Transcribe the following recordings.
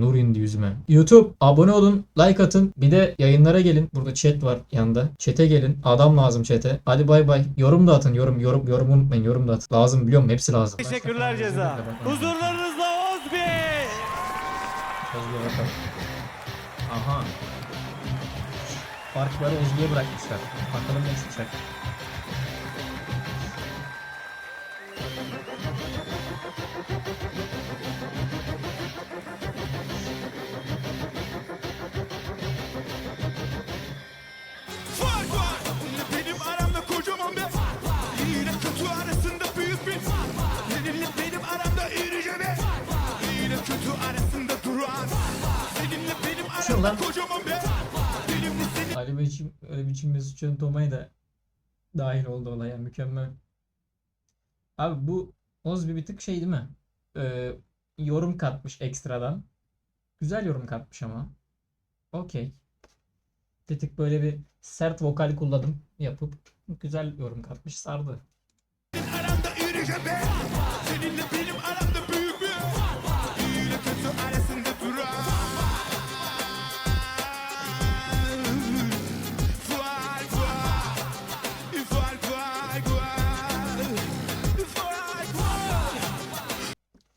Nur indi yüzüme. YouTube abone olun, like atın. Bir de yayınlara gelin. Burada chat var yanında. Chat'e gelin. Adam lazım chat'e. Hadi bay bay. Yorum da atın. Yorum yorum yorum unutmayın. Yorum da atın. Lazım biliyorum. Hepsi lazım. Teşekkürler ceza. Huzurlarınızda bakalım. Aha. Farkları Özgür'e bırakmışlar. Bakalım ne çıkacak. Kötü arasında duran Seninle benim aramda kocaman bir Benimle senin Ali biçim, öyle biçim Mesut Can Tomay da dahil oldu olaya. Mükemmel. Abi bu Ozbi bir tık şey değil mi? Ee, yorum katmış ekstradan. Güzel yorum katmış ama. Okey. Bir tık böyle bir sert vokal kullanım yapıp güzel yorum katmış sardı. aramda irice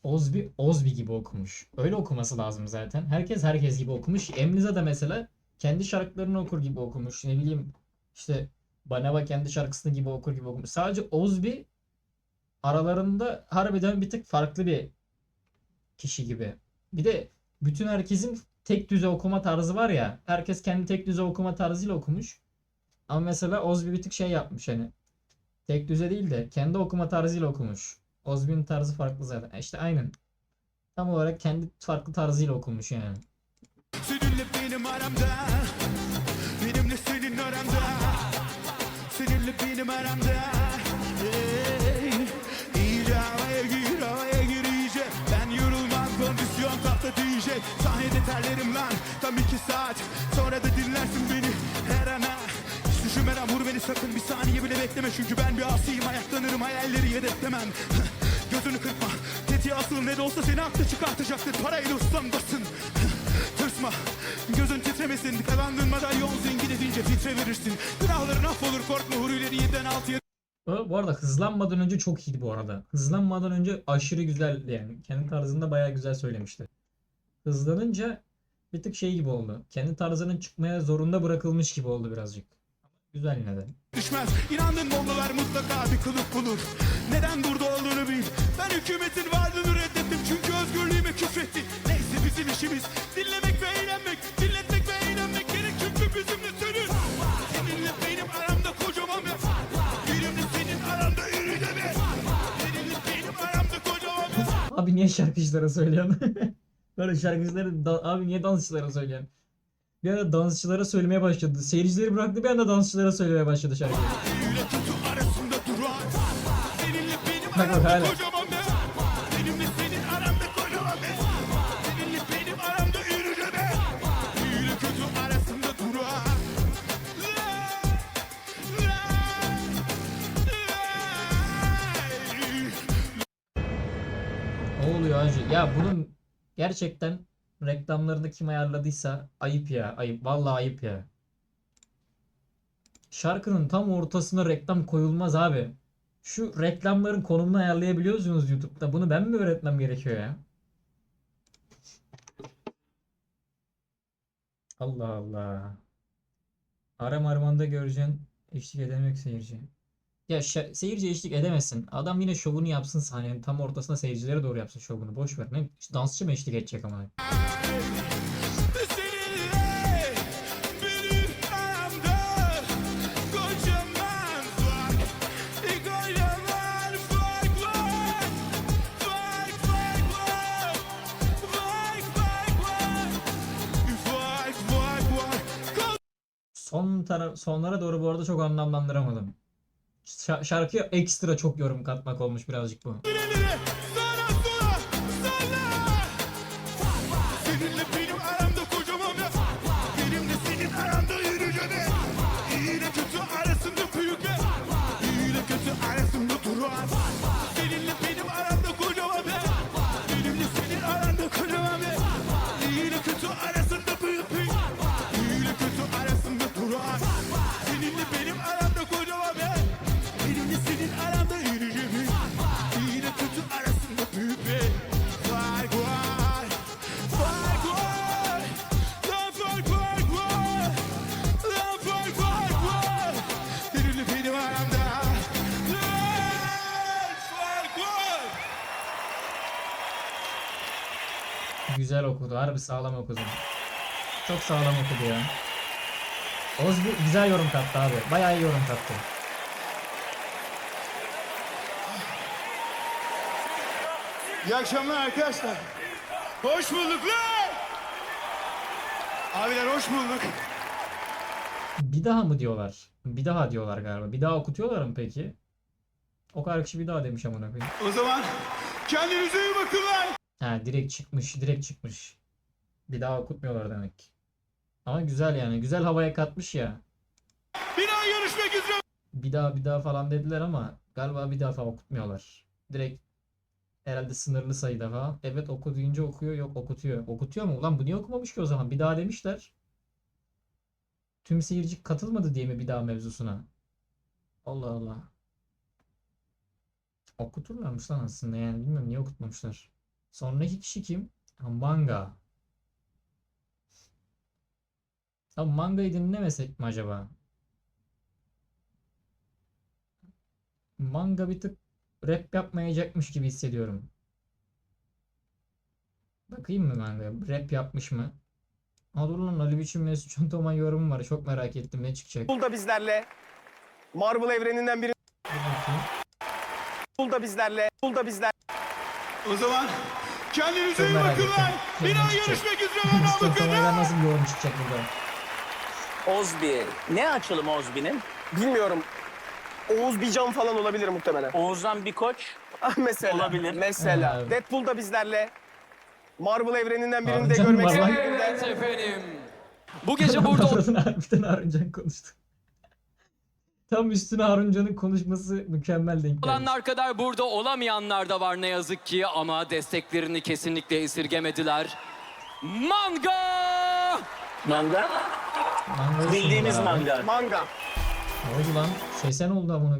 Ozbi Ozbi gibi okumuş. Öyle okuması lazım zaten. Herkes herkes gibi okumuş. Emliza da mesela kendi şarkılarını okur gibi okumuş. Ne bileyim işte Banava kendi şarkısını gibi okur gibi okumuş. Sadece Ozbi aralarında harbiden bir tık farklı bir kişi gibi. Bir de bütün herkesin tek düze okuma tarzı var ya. Herkes kendi tek düze okuma tarzıyla okumuş. Ama mesela Ozbi bir tık şey yapmış hani. Tek düze değil de kendi okuma tarzıyla okumuş. Ozbi'nin tarzı farklı zaten. E İşte aynen. Tam olarak kendi farklı tarzıyla okumuş yani. Seninle benim aramda Benimle senin aramda. Seninle benim aramda Sahnede terlerim lan tam iki saat. Sonra da dinlersin beni her ana. Hiç düşünmeden vur beni sakın bir saniye bile bekleme. Çünkü ben bir asiyim ayaklanırım hayalleri yedeklemem Gözünü kırpma tetiğe asıl ne de olsa seni haklı çıkartacaktır Parayla ustamdasın Tırsma gözün titremesin Kazandığın madalyon zengin edince fitre verirsin Günahların affolur korkma hurileri yediden altıya Bu arada hızlanmadan önce çok iyiydi bu arada. Hızlanmadan önce aşırı güzeldi yani. Kendi tarzında bayağı güzel söylemişti. Hızlanınca bir tık şey gibi oldu. Kendi tarzının çıkmaya zorunda bırakılmış gibi oldu birazcık. Güzel yine de. düşmez İnandın bombalar mutlaka bir kılıf bulur Neden burada olduğunu bil Ben hükümetin varlığını reddettim çünkü özgürlüğüme küfrettin Neyse bizim işimiz dinlemek ve eğlenmek Dinletmek ve eğlenmek gerek çünkü bizimle senin Seninle benim aramda kocaman bir Benimle senin aranda iri demek Seninle benim aramda kocaman bir Abi niye şarkıcılara söylüyorsun? Böyle şarkıcıları da- abi niye dansçılara söylüyorsun? Bir ara dansçılara söylemeye başladı. Seyircileri bıraktı bir anda dansçılara söylemeye başladı şarkıyı. Bak bak hala. Hacı? Ya bunun gerçekten reklamlarını kim ayarladıysa ayıp ya. Ayıp. Vallahi ayıp ya. Şarkının tam ortasına reklam koyulmaz abi. Şu reklamların konumunu ayarlayabiliyorsunuz YouTube'da. Bunu ben mi öğretmem gerekiyor ya? Allah Allah. Aram armanda göreceksin. Eşlik edemek seyirci. Ya seyirci eşlik edemesin. Adam yine şovunu yapsın sahnenin tam ortasına seyircilere doğru yapsın şovunu. Boş ver. Ne dansçı mı eşlik edecek ama? Son tara sonlara doğru bu arada çok anlamlandıramadım. Şa- şarkıya ekstra çok yorum katmak olmuş birazcık bu. Güzel okudu. Harbi sağlam okudu. Çok sağlam okudu ya. Bir güzel yorum kattı abi. Bayağı iyi yorum kattı. İyi akşamlar arkadaşlar. Hoş bulduk lan. Abiler hoş bulduk. Bir daha mı diyorlar? Bir daha diyorlar galiba. Bir daha okutuyorlar mı peki? O kadar kişi bir daha demiş amına koyayım. O zaman kendinize iyi bakın lan. Ha direkt çıkmış, direkt çıkmış. Bir daha okutmuyorlar demek. ki. Ama güzel yani. Güzel havaya katmış ya. Bir daha görüşmek üzere. Bir daha bir daha falan dediler ama galiba bir daha falan okutmuyorlar. Direkt herhalde sınırlı sayıda falan. Evet oku deyince okuyor, yok okutuyor. Okutuyor mu? Ulan bu niye okumamış ki o zaman? Bir daha demişler. Tüm seyirci katılmadı diye mi bir daha mevzusuna? Allah Allah. Okuturlarmış lan aslında yani bilmiyorum niye okutmamışlar. Sonraki kişi kim? Manga. Abi mangayı dinlemesek mi acaba? Manga bir tık rap yapmayacakmış gibi hissediyorum. Bakayım mı mangaya? Rap yapmış mı? Ha dur lan Ali Biçim Mesut Çantoman yorumu var. Çok merak ettim ne çıkacak. Da bizlerle. Marvel evreninden biri da bizlerle. Deadpool da bizler. O zaman kendinize iyi bakın lan. Bir daha görüşmek üzere lan. Mesut Bakın Çantoman'dan lan. nasıl bir yorum çıkacak burada? Ozbi. Ne açılım Ozbi'nin? Bilmiyorum. Oğuz Bican falan olabilir muhtemelen. Oğuzhan bir koç. mesela. Olabilir. Mesela. Evet. Deadpool da bizlerle. Marvel evreninden birini de görmek var lan. istedim. Evet efendim. Bu gece burada Harbiden Haruncan konuştu. Tam üstüne Haruncan'ın konuşması mükemmel denk gelmiş. olanlar kadar burada olamayanlar da var ne yazık ki ama desteklerini kesinlikle esirgemediler. Manga! Manga. Mangayı Bildiğimiz manga. Manga. Ne oldu lan? Sesen oldu amına.